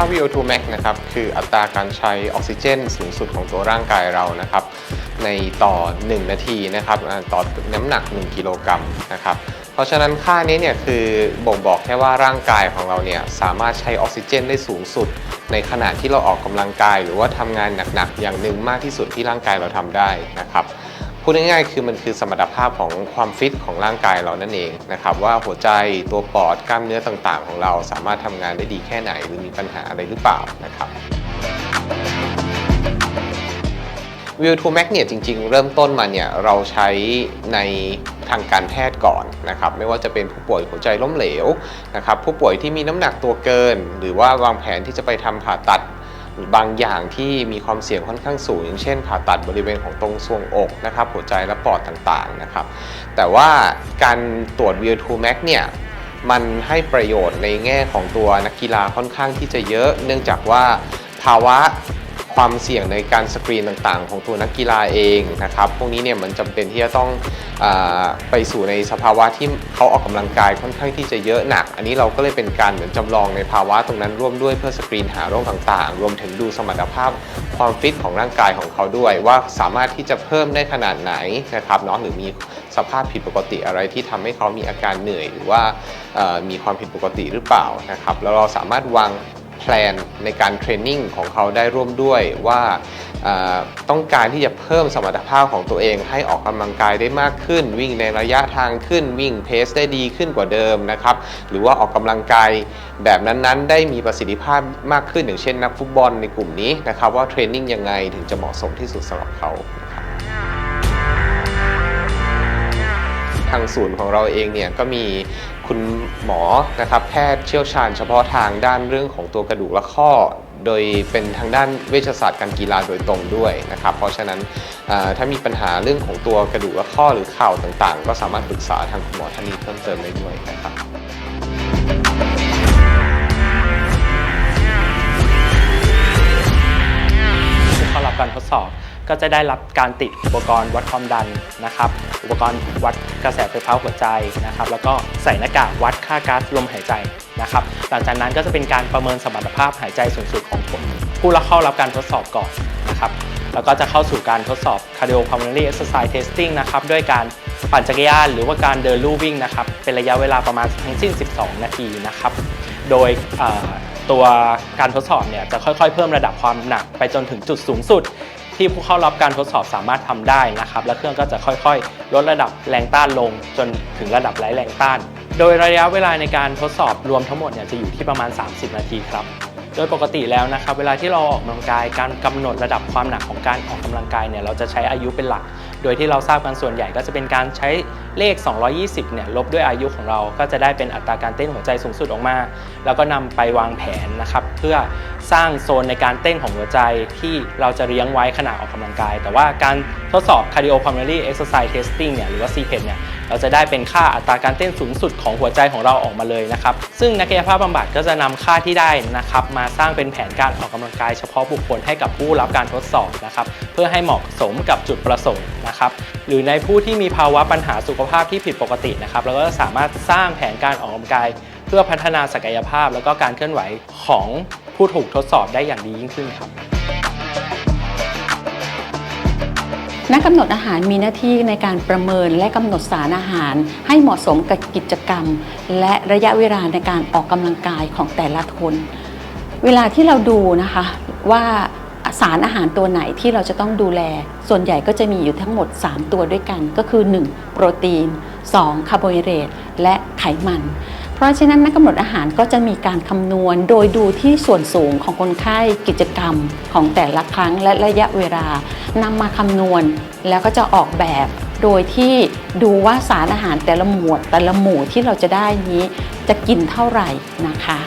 า VO2 max นะครับ คืออัตราการใช้ออกซิเจนสูงสุดของตัวร่างกายเรานะครับ ในต่อ 1 นาทีนะครับ ต่อน้ำหนัก 1 กิโลกรัมนะครับ เพราะฉะนั้นค่านี้เนี่ยคือบ่งบอกแค่ว่าร่างกายของเราเนี่ยสามารถใช้ออกซิเจนได้สูงสุด ในขณะที่เราออกกำลังกาย หรือว่าทำงานหนักๆอย่างหนึ่งมากที่สุดที่ร่างกายเราทำได้นะครับ พูดง่ายๆ คือมันคือสมรรถภาพของความฟิตของร่างกายเรานั่นเองนะครับว่าหัวใจตัวปอดกล้ามเนื้อต่างๆ ของเราสามารถทำงานได้ดีแค่ไหน หรือมีปัญหาอะไรหรือเปล่านะครับ v i 2 Max เนี่ยจริงๆ เริ่มต้นมาเนี่ยเราใช้ในทางการแพทย์ก่อนนะครับไม่ว่าจะเป็นผู้ป่วยหัวใจล้มเหลวนะครับผู้ป่วยที่มีน้ำหนักตัวเกิน หรือว่าวางแผนที่จะไปทำผ่าตัด บางอย่างที่มีความเสี่ยงค่อนข้างสูง อย่างเช่น ผ่าตัดบริเวณของตรงทรวงอกนะครับหัวใจและปอดต่างๆนะครับ แต่ว่าการตรวจ VO2 Max เนี่ยมันให้ประโยชน์ในแง่ของตัวนักกีฬาค่อนข้างที่จะเยอะ เนื่องจากว่าภาวะ ความเสี่ยงในการสกรีนต่างๆ ของตัวนักกีฬาเองนะครับ พวกนี้เนี่ยมันจำเป็นที่จะต้องอไปสู่ในสภาวะที่เขาออกกำลังกายค่อนข้างที่จะเยอะหนัก อันนี้เราก็เลยเป็นการเหมือนจำลองในภาวะตรงนั้นร่วมด้วยเพื่อสกรีนหาโรคต่างๆ รวมถึงดูสมรรถภาพความฟิตของร่างกายของเขาด้วย ว่าสามารถที่จะเพิ่มได้ขนาดไหนนะครับเนาะหรือมีสภาพผิดปกติอะไรที่ทำให้เขามีอาการเหนื่อย หรือว่ามีความผิดปกติหรือเปล่านะครับแล้วเราสามารถวาง ลนในการเทรนนิ่งของเขาได้ร่วมด้วยว่าต้องการที่จะเพิ่มสมรรถภาพของตัวเองให้ออกกำลังกายได้มากขึ้น วิ่งในระยะทางขึ้นวิ่งเพสได้ดีขึ้นกว่าเดิมนะครับหรือว่าออกกำลังกายแบบนั้นๆ ได้มีประสิทธิภาพมากขึ้นอย่างเช่นนักฟุตบอลในกลุ่มนี้นะครับว่าเทรนนิ่งยังไงถึงจะเหมาะสมที่สุดสำหรับเขา ทางศูนย์ของเราเองเนี่ยก็มีคุณหมอนะครับแพทย์เชี่ยวชาญเฉพาะทางด้านเรื่องของตัวกระดูกและข้อ โดยเป็นทางด้านเวชศาสตร์การกีฬาโดยตรงด้วยนะครับ เพราะฉะนั้นถ้ามีปัญหาเรื่องของตัวกระดูกและข้อหรือเข่าต่างๆ ก็สามารถปรึกษาทางคุณหมอท่านนี้เพิ่มเติมได้ด้วยนะครับเข้ารับการทดสอบ ก็จะได้รับการติดอุปกรณ์วัดความดันนะครับ อุปกรณ์วัดกระแสไฟฟ้าหัวใจนะครับ แล้วก็ใส่หน้ากากวัดค่าก๊าซลมหายใจนะครับ หลังจากนั้นก็จะเป็นการประเมินสมรรถภาพหายใจสูงสุดของคนผู้รับเข้ารับการทดสอบก่อนนะครับแล้วก็จะเข้าสู่การทดสอบ cardiopulmonary exercise testing นะครับด้วยการปั่นจักรยานหรือว่าการเดินลู่วิ่งนะครับ เป็นระยะเวลาประมาณทั้งสิ้น 12 นาทีนะครับ โดยตัวการทดสอบเนี่ยจะค่อยๆ เพิ่มระดับความหนักไปจนถึงจุดสูงสุด ที่ผู้เข้ารับการทดสอบสามารถทำได้นะครับ และเครื่องก็จะค่อยๆ ลดระดับแรงต้านลงจนถึงระดับไร้แรงต้าน โดยระยะเวลาในการทดสอบรวมทั้งหมดเนี่ยจะอยู่ที่ประมาณ 30 นาทีครับโดยปกติแล้วนะครับ เวลาที่เราออกกำลังกายการกำหนดระดับความหนักของการออกกำลังกายเนี่ยเราจะใช้อายุเป็นหลัก โดยที่เราทราบกันส่วนใหญ่ก็จะเป็นการใช้เลข 220 เนี่ยลบด้วยอายุของเรา ก็จะได้เป็นอัตราการเต้นหัวใจสูงสุดออกมา แล้วก็นำไปวางแผนนะครับ เพื่อสร้างโซนในการเต้นของหัวใจที่เราจะเลี้ยงไว้ขณะออกกำลังกาย แต่ว่าการ ทดสอบ cardiopulmonary exercise testing เนี่ยหรือว่า CPET เนี่ยเราจะได้เป็นค่าอัตราการเต้นสูงสุดของหัวใจของเราออกมาเลยนะครับ ซึ่งนักกายภาพบำบัดก็จะนำค่าที่ได้นะครับมาสร้างเป็นแผนการออกกำลังกายเฉพาะบุคคลให้กับผู้รับการทดสอบนะครับเพื่อให้เหมาะสมกับจุดประสงค์นะครับหรือในผู้ที่มีภาวะปัญหาสุขภาพที่ผิดปกตินะครับเราก็จะสามารถสร้างแผนการออกกำลังกาย เพื่อพัฒนาศักยภาพ แล้วก็การเคลื่อนไหวของผู้ถูกทดสอบได้อย่างดียิ่งขึ้นครับ นักกำหนดอาหารมีหน้าที่ในการประเมินและกำหนดสารอาหาร ให้เหมาะสมกับกิจกรรม และระยะเวลาในการออกกำลังกายของแต่ละคน เวลาที่เราดูนะคะว่าสารอาหารตัวไหนที่เราจะต้องดูแล ส่วนใหญ่ก็จะมีอยู่ทั้งหมด 3 ตัวด้วยกัน ก็คือ 1. โปรตีน 2. คาร์โบไฮเดรตและไขมัน ราะฉะนั้นนักกำหนดอาหารก็จะมีการคำนวณ โดยดูที่ส่วนสูงของคนไข้กิจกรรมของแต่ละครั้งและระยะเวลานำมาคำนวณ แล้วก็จะออกแบบ โดยที่ดูว่าสารอาหารแต่ละหมวดแต่ละหมู่ที่เราจะได้นี้จะกินเท่าไหร่นะคะ